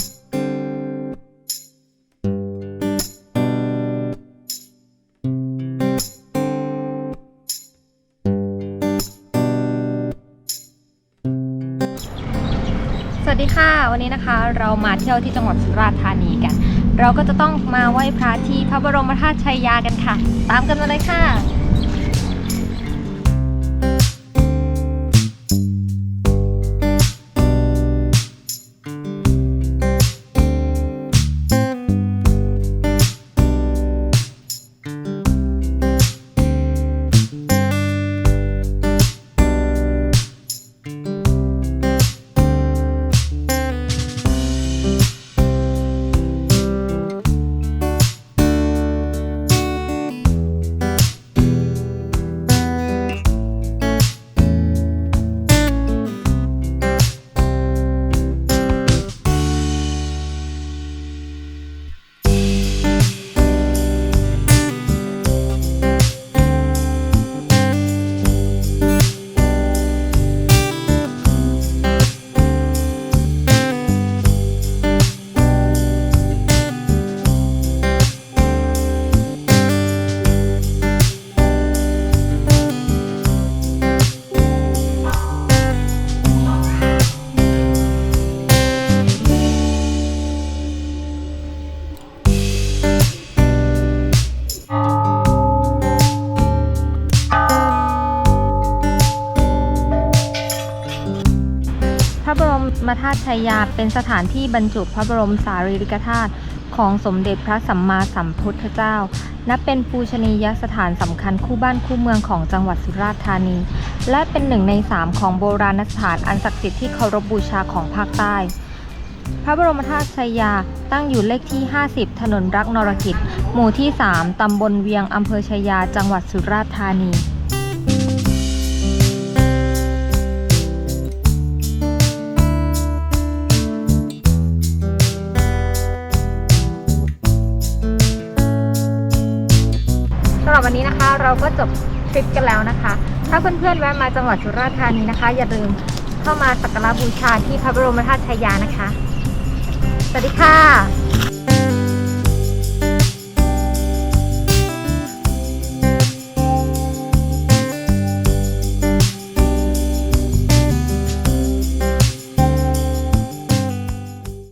สวัสดีค่ะ วันนี้นะคะเรามาเที่ยวที่จังหวัดสุราษฎร์ธานีกัน เราก็จะต้องมาไหว้พระที่พระบรมธาตุชัยยากันค่ะ ตามกันมาเลยค่ะ ระบรมธาตุชัยยาเป็นสถานที่บรรจุพระบรมสารีริกธาตุของสมเด็จพระสัมมาสัมพุทธเจ้า นับเป็นปูชนียสถานสำคัญคู่บ้านคู่เมืองของจังหวัดสุราษฎร์ธานี และเป็นหนึ่งในสามของโบราณสถานอันศักดิ์สิทธิ์ที่เคารพบูชาของภาคใต้ พระบรมธาตุชัยยาตั้งอยู่เลขที่ 50 ถนนรักนรกิจ หมู่ที่ 3 ตำบลเวียงอำเภอชัยยา จังหวัดสุราษฎร์ธานี วันนี้นะคะ เราก็จบทริปกันแล้วนะคะ ถ้าเพื่อนๆแวะมาจังหวัดสุราษฎร์ธานีนะคะ อย่าลืมเข้ามาสักการะบูชาที่พระบรมธาตุชัยยานะคะ สวัสดีค่ะ